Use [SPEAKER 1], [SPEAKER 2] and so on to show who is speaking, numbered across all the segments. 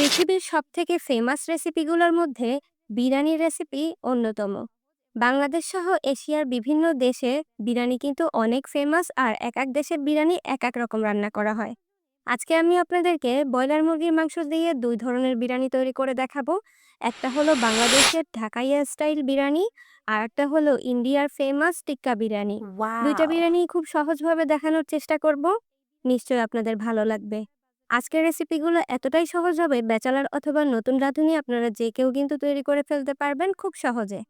[SPEAKER 1] পৃথিবীর সবথেকে ফেমাস রেসিপিগুলোর মধ্যে বিরিয়ানি রেসিপি অন্যতম। বাংলাদেশ সহ এশিয়ার বিভিন্ন দেশে বিরিয়ানি কিন্তু অনেক ফেমাস আর এক এক দেশের বিরিয়ানি এক এক রকম রান্না করা হয়। আজকে আমি আপনাদেরকে ব্রয়লার মুরগির মাংস দিয়ে দুই ধরনের বিরিয়ানি তৈরি করে দেখাবো। একটা হলো বাংলাদেশের ঢাকাইয়া স্টাইল বিরিয়ানি আর একটা হলো ইন্ডিয়ার ফেমাস টিক্কা বিরিয়ানি। দুইটা বিরিয়ানি খুব সহজভাবে দেখানোর চেষ্টা করব। নিশ্চয়ই আপনাদের ভালো লাগবে। আজকের রেসিপিগুলো এতটাই সহজ হবে, ব্যাচেলর অথবা নতুন রাঁধুনি আপনারা যে কেউ কিন্তু তৈরি করে ফেলতে পারবেন খুব সহজে।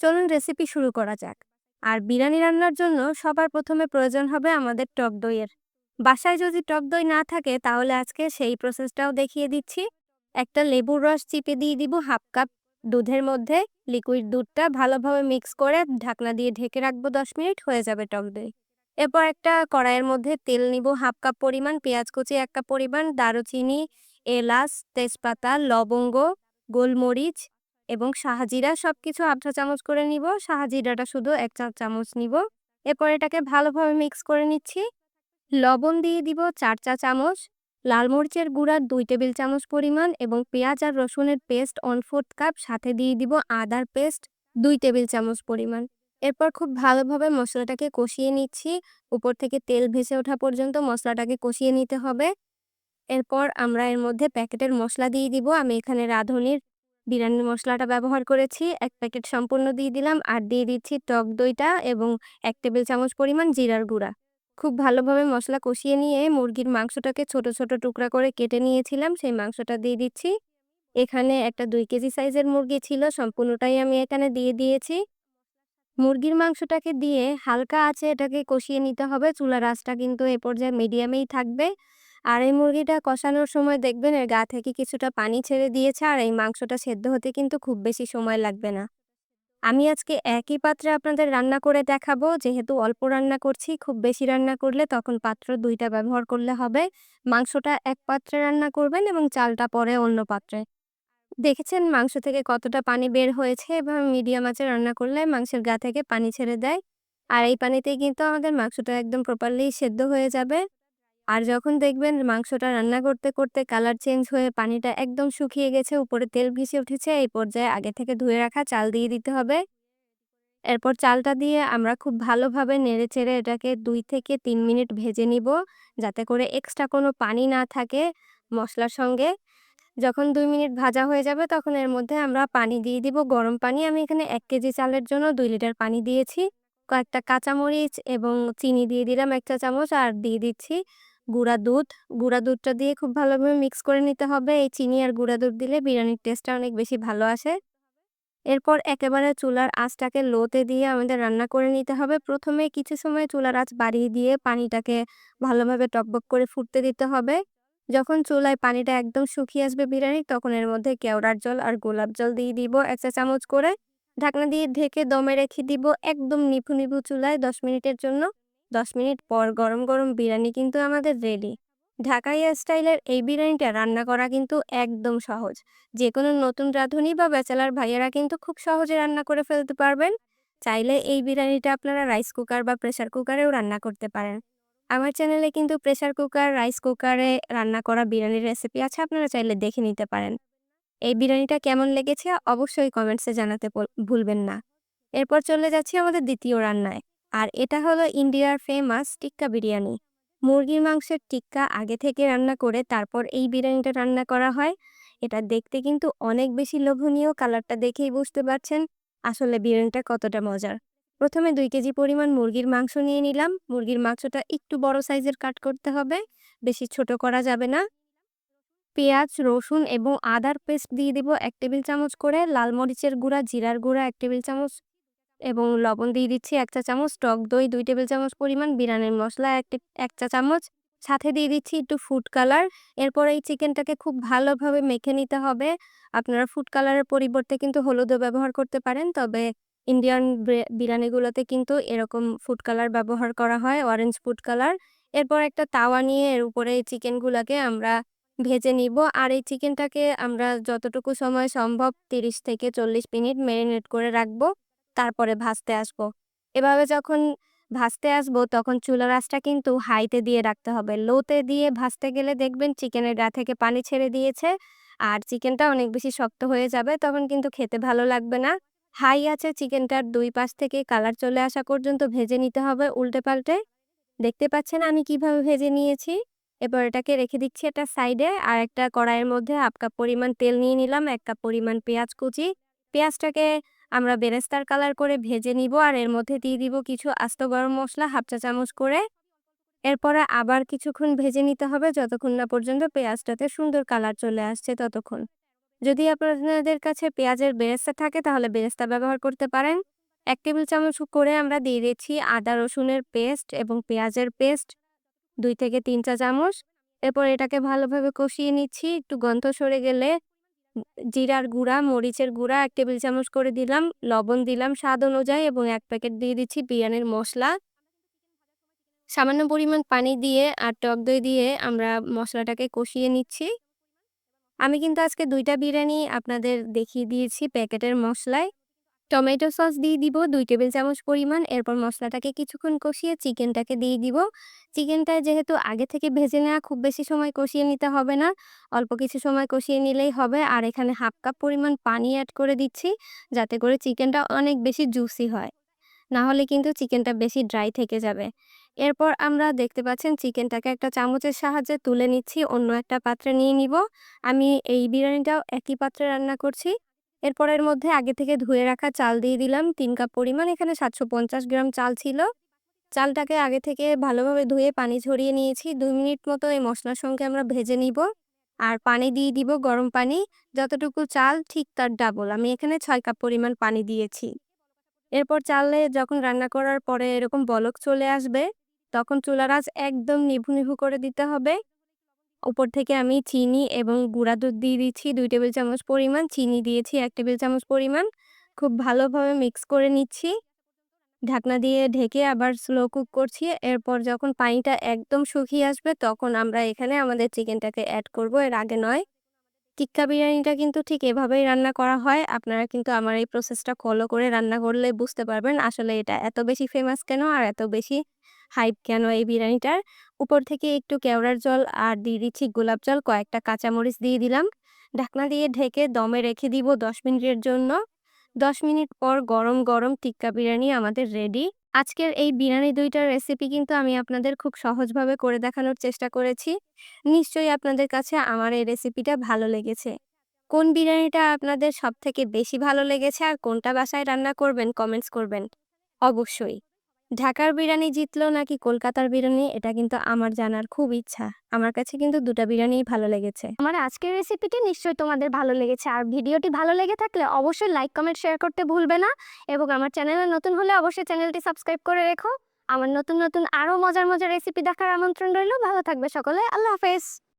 [SPEAKER 1] চলুন রেসিপি শুরু করা যাক। আর বিরিয়ানি রান্নার জন্য সবার প্রথমে প্রয়োজন হবে আমাদের টক দইয়ের। বাসায় যদি টক দই না থাকে, তাহলে আজকে সেই প্রসেসটাও দেখিয়ে দিচ্ছি। একটা লেবুর রস চিপে দিয়ে দিব হাফ কাপ দুধের মধ্যে লিকুইড দুধটা ভালোভাবে মিক্স করে ঢাকনা দিয়ে ঢেকে রাখব দশ মিনিট, হয়ে যাবে টক দই। এরপর একটা কড়াইয়ের মধ্যে তেল নিব, হাফ কাপ পরিমাণ, পেঁয়াজ কুচি এক কাপ পরিমাণ, দারুচিনি, এলাচ, তেজপাতা, লবঙ্গ, গোলমরিচ এবং শাহজিরা সব কিছু আধা চামচ করে নিব। শাহজিরাটা শুধু এক চা চামচ নিব। এরপর এটাকে ভালোভাবে মিক্স করে নিচ্ছি। লবণ দিয়ে দিব চার চা চামচ, লাল মরিচের গুঁড়া দুই টেবিল চামচ পরিমাণ এবং পেঁয়াজ আর রসুনের পেস্ট ওয়ান ফোর্থ কাপ সাথে দিয়ে দিব আদার পেস্ট দুই টেবিল চামচ পরিমাণ। এরপর খুব ভালোভাবে মশলাটাকে কষিয়ে নিচ্ছি। উপর থেকে তেল ভেসে ওঠা পর্যন্ত মশলাটাকে কষিয়ে নিতে হবে। এরপর আমরা এর মধ্যে প্যাকেটের মশলা দিয়ে দিব। আমি এখানে রাঁধুনির বিরিয়ানি মশলাটা ব্যবহার করেছি। এক প্যাকেট সম্পূর্ণ দিয়ে দিলাম আর দিয়ে দিচ্ছি টক দইটা এবং এক টেবিল চামচ পরিমাণ জিরার গুঁড়া। খুব ভালোভাবে মশলা কষিয়ে নিয়ে মুরগির মাংসটাকে ছোট ছোট টুকরা করে কেটে নিয়েছিলাম। সেই মাংসটা দিয়ে দিচ্ছি। এখানে একটা দুই কেজি সাইজের মুরগি ছিল। সম্পূর্ণটাই আমি এখানে দিয়ে দিয়েছি। মুরগির মাংসটাকে দিয়ে হালকা আছে এটাকে কষিয়ে নিতে হবে। চুলার আঁচটা কিন্তু এ পর্যায়ে মিডিয়ামেই থাকবে। আর এই মুরগিটা কষানোর সময় দেখবেন এর গা থেকে কিছুটা পানি ছেড়ে দিয়েছে আর এই মাংসটা সেদ্ধ হতে কিন্তু খুব বেশি সময় লাগবে না। আমি আজকে একই পাত্রে আপনাদের রান্না করে দেখাবো। যেহেতু অল্প রান্না করছি, খুব বেশি রান্না করলে তখন পাত্র দুইটা ব্যবহার করলে হবে। মাংসটা এক পাত্রে রান্না করবেন এবং চালটা পরে অন্য পাত্রে। দেখেছেন মাংস থেকে কতটা পানি বের হয়েছে এবং মিডিয়াম আঁচে রান্না করলে মাংসের গা থেকে পানি ছেড়ে দেয়। আর এই পানিতেই কিন্তু আমাদের মাংসটা একদম প্রপারলি সেদ্ধ হয়ে যাবে। আর যখন দেখবেন মাংসটা রান্না করতে করতে কালার চেঞ্জ হয়ে পানিটা একদম শুকিয়ে গেছে, উপরে তেল ভেসে উঠেছে, এই পর্যায়ে আগে থেকে ধুয়ে রাখা চাল দিয়ে দিতে হবে। এরপর চালটা দিয়ে আমরা খুব ভালোভাবে নেড়ে চেড়ে এটাকে দুই থেকে তিন মিনিট ভেজে নিব, যাতে করে এক্সট্রা কোনো পানি না থাকে মশলার সঙ্গে। যখন দুই মিনিট ভাজা হয়ে যাবে তখন এর মধ্যে আমরা পানি দিয়ে দিব। গরম পানি আমি এখানে এক কেজি চালের জন্য দুই লিটার পানি দিয়েছি। কয়েকটা কাঁচামরিচ এবং চিনি দিয়ে দিলাম এক চা চামচ আর দিয়ে দিচ্ছি গুঁড়া দুধ। গুঁড়া দুধটা দিয়ে খুব ভালোভাবে মিক্স করে নিতে হবে। এই চিনি আর গুঁড়া দুধ দিলে বিরিয়ানির টেস্টটা অনেক বেশি ভালো আসে। এরপর একেবারে চুলার আঁচটাকে লোতে দিয়ে আমাদের রান্না করে নিতে হবে। প্রথমে কিছু সময় চুলার আঁচ বাড়িয়ে দিয়ে পানিটাকে ভালোভাবে টকবক করে ফুটতে দিতে হবে। যখন চুলায় পানিটা একদম শুকিয়ে আসবে বিরিয়ানি, তখন এর মধ্যে কেওড়ার জল আর গোলাপ জল দিয়ে দিব। এক চা চামচ করে ঢাকনা দিয়ে ঢেকে দমে রেখে দিব একদম নিভু নিভু চুলায় দশ মিনিটের জন্য। দশ মিনিট পর গরম গরম বিরিয়ানি কিন্তু আমাদের রেডি ঢাকাইয়া স্টাইলের এই বিরিয়ানিটা রান্না করা কিন্তু একদম সহজ। যে কোনো নতুন রাঁধুনি বা ব্যাচেলার ভাইয়েরা কিন্তু খুব সহজে রান্না করে ফেলতে পারবেন। চাইলে এই বিরিয়ানিটা আপনারা রাইস কুকার বা প্রেসার কুকারেও রান্না করতে পারেন। আমার চ্যানেলে কিন্তু প্রেসার কুকার, রাইস কুকারে রান্না করা বিরিয়ানির রেসিপি আছে, আপনারা চাইলে দেখে নিতে পারেন। এই বিরিয়ানিটা কেমন লেগেছে অবশ্যই কমেন্টসে জানাতে ভুলবেন না। এরপর চলে যাচ্ছি আমাদের দ্বিতীয় রান্নায়, আর এটা হলো ইন্ডিয়ার ফেমাস টিক্কা বিরিয়ানি। মুরগির মাংসের টিক্কা আগে থেকে রান্না করে তারপর এই বিরিয়ানিটা রান্না করা হয়। এটা দেখতে কিন্তু অনেক বেশি লোভনীয়, কালারটা দেখেই বুঝতে পারছেন আসলে বিরিয়ানিটা কতটা মজার। প্রথমে দুই কেজি পরিমাণ মুরগির মাংস নিয়ে নিলাম। মুরগির মাংসটা একটু বড় সাইজের কাট করতে হবে, বেশি ছোট করা যাবে না। পেঁয়াজ, রসুন এবং আদার পেস্ট দিয়ে দিব এক টেবিল চামচ করে, লাল মরিচের গুঁড়া, জিরার গুঁড়া এক টেবিল চামচ এবং লবণ দিয়ে দিচ্ছি এক চা চামচ, টক দই দুই টেবিল চামচ পরিমাণ, বিরিয়ানির মশলা এক এক চা চামচ। সাথে দিয়ে দিচ্ছি একটু ফুড কালার এরপর এই চিকেনটাকে খুব ভালোভাবে মেখে নিতে হবে। আপনারা ফুড কালারের পরিবর্তে কিন্তু হলুদও ব্যবহার করতে পারেন, তবে ইন্ডিয়ান বিরিয়ানিগুলোতে কিন্তু এরকম ফুড কালার ব্যবহার করা হয় অরেঞ্জ ফুড কালার এরপর একটা তাওয়া নিয়ে এর উপরে এই চিকেনগুলোকে আমরা ভেজে নিব। আর এই চিকেনটাকে আমরা যতটুকু সময় সম্ভব তিরিশ থেকে চল্লিশ মিনিট ম্যারিনেট করে রাখব, তারপরে ভাজতে আসব। এভাবে যখন ভাজতে আসব, তখন চুলার আঁচটা কিন্তু হাইতে দিয়ে রাখতে হবে। লোতে দিয়ে ভাজতে গেলে দেখবেন চিকেনের গা থেকে পানি ছেড়ে দিয়েছে, আর চিকেনটা অনেক বেশি শক্ত হয়ে যাবে, তখন কিন্তু খেতে ভালো লাগবে না। হাই আছে, চিকেনটার দুই পাশ থেকে কালার চলে আসা পর্যন্ত ভেজে নিতে হবে উল্টে পাল্টে। দেখতে পাচ্ছেন আমি কীভাবে ভেজে নিয়েছি। এবার এটাকে রেখে দিচ্ছি একটা সাইডে আর একটা কড়াইয়ের মধ্যে হাফ কাপ পরিমাণ তেল নিয়ে নিলাম, এক কাপ পরিমাণ পেঁয়াজ কুচি। পেঁয়াজটাকে আমরা বেরেস্তার কালার করে ভেজে নিব আর এর মধ্যে দিয়ে দিব কিছু আস্ত গরম মশলা, হাফ চা চামচ করে। এরপরে আবার কিছুক্ষণ ভেজে নিতে হবে, যতক্ষণ না পর্যন্ত পেঁয়াজটাতে সুন্দর কালার চলে আসছে ততক্ষণ। যদি আপনাদের কাছে পেঁয়াজের বেরেস্তা থাকে, তাহলে বেরেস্তা ব্যবহার করতে পারেন। এক টেবিল চামচ করে আমরা দিয়ে দিচ্ছি আদা, রসুনের পেস্ট এবং পেঁয়াজের পেস্ট। দুই থেকে তিন চা চামচ। এরপর এটাকে ভালোভাবে কষিয়ে নিচ্ছি। একটু গন্ধ সরে গেলে জিরার গুঁড়া, মরিচের গুঁড়া এক টেবিল চামচ করে দিলাম। লবণ দিলাম স্বাদ অনুযায়ী এবং এক প্যাকেট দিয়ে দিচ্ছি বিরিয়ানির মশলা। সামান্য পরিমাণ পানি দিয়ে আর টক দই দিয়ে আমরা মশলাটাকে কষিয়ে নিচ্ছি। আমি কিন্তু আজকে দুইটা বিরিয়ানি আপনাদের দেখিয়ে দিয়েছি প্যাকেটের মশলায়। টমেটো সস দিয়ে দিব দুই টেবিল চামচ পরিমাণ, এরপর মশলাটাকে কিছুক্ষণ কষিয়ে চিকেনটাকে দিয়ে দিব। চিকেনটা যেহেতু আগে থেকে ভেজে নেওয়া, খুব বেশি সময় কষিয়ে নিতে হবে না। অল্প কিছু সময় কষিয়ে নিলেই হবে। আর এখানে হাফ কাপ পরিমাণ পানি অ্যাড করে দিচ্ছি, যাতে করে চিকেনটা অনেক বেশি জুসি হয়। না হলে কিন্তু চিকেনটা বেশি ড্রাই থেকে যাবে। এরপর আমরা দেখতে পাচ্ছেন চিকেনটাকে একটা চামচের সাহায্যে তুলে নিচ্ছি, অন্য একটা পাত্রে নিয়ে নিব। আমি এই বিরিয়ানিটাও একই পাত্রে রান্না করছি। এরপর এর মধ্যে আগে থেকে ধুয়ে রাখা চাল দিয়ে দিলাম, তিন কাপ পরিমাণ, এখানে সাতশো পঞ্চাশ গ্রাম চাল ছিল। চালটাকে আগে থেকে ভালোভাবে ধুয়ে পানি ঝরিয়ে নিয়েছি, দুই মিনিট মতো এই মশলার সঙ্গে আমরা ভেজে নিব। আর পানি দিয়ে দিব গরম পানি, যতটুকু চাল ঠিক তার ডাবল। আমি এখানে ছয় কাপ পরিমাণ পানি দিয়েছি। এরপর চালে যখন রান্না করার পরে এরকম বলক চলে আসবে তখন চুলার আঁচ একদম নিভু নিভু করে দিতে হবে। উপর থেকে আমি চিনি এবং গুঁড়া দুধ দিয়ে দিচ্ছি, দুই টেবিল চামচ পরিমাণ। চিনি দিয়েছি এক টেবিল চামচ পরিমাণ। খুব ভালোভাবে মিক্স করে নিচ্ছি। ঢাকনা দিয়ে ঢেকে আবার স্লো কুক করছি। এরপর যখন পানিটা একদম শুকিয়ে আসবে, তখন আমরা এখানে আমাদের চিকেনটাকে অ্যাড করব। এর আগে নয়। টিক্কা বিরিয়ানিটা কিন্তু ঠিক এভাবেই রান্না করা হয়। আপনারা কিন্তু আমার এই প্রসেসটা ফলো করে রান্না করলে বুঝতে পারবেন আসলে এটা এত বেশি ফেমাস কেন আর এত বেশি হাইপ কেন এই বিরিয়ানিটার। উপর থেকে একটু কেওড়ার জল আর দিয়ে দিচ্ছি গোলাপ জল, কয়েকটা কাঁচামরিচ দিয়ে দিলাম। ঢাকনা দিয়ে ঢেকে দমে রেখে দিব দশ মিনিটের জন্য। দশ মিনিট পর গরম গরম টিক্কা বিরিয়ানি আমাদের রেডি আজকের এই বিরিয়ানি দুইটার রেসিপি কিন্তু আমি আপনাদের খুব সহজভাবে করে দেখানোর চেষ্টা করেছি। নিশ্চয়ই আপনাদের কাছে আমার এই রেসিপিটা ভালো লেগেছে। কোন বিরিয়ানিটা আপনাদের সব থেকে বেশি ভালো লেগেছে আর কোনটা বাসায় রান্না করবেন কমেন্টস করবেন? অবশ্যই। ঢাকার বিরিয়ানি জিতলো নাকি কলকাতার বিরিয়ানি, এটা কিন্তু আমার জানার খুব ইচ্ছা। আমার কাছে কিন্তু দুটা বিরিয়ানিই ভালো লেগেছে।
[SPEAKER 2] আমার আজকের রেসিপিটি নিশ্চয়ই তোমাদের ভালো লেগেছে। আর ভিডিওটি ভালো লেগে থাকলে অবশ্যই লাইক কমেন্ট শেয়ার করতে ভুলবে না। এবং আমার চ্যানেলে নতুন হলে অবশ্যই চ্যানেলটি সাবস্ক্রাইব করে রেখো। আমার নতুন নতুন আরও মজার মজার রেসিপি দেখার আমন্ত্রণ রইল। ভালো থাকবে সকলে। আল্লাহ হাফেজ।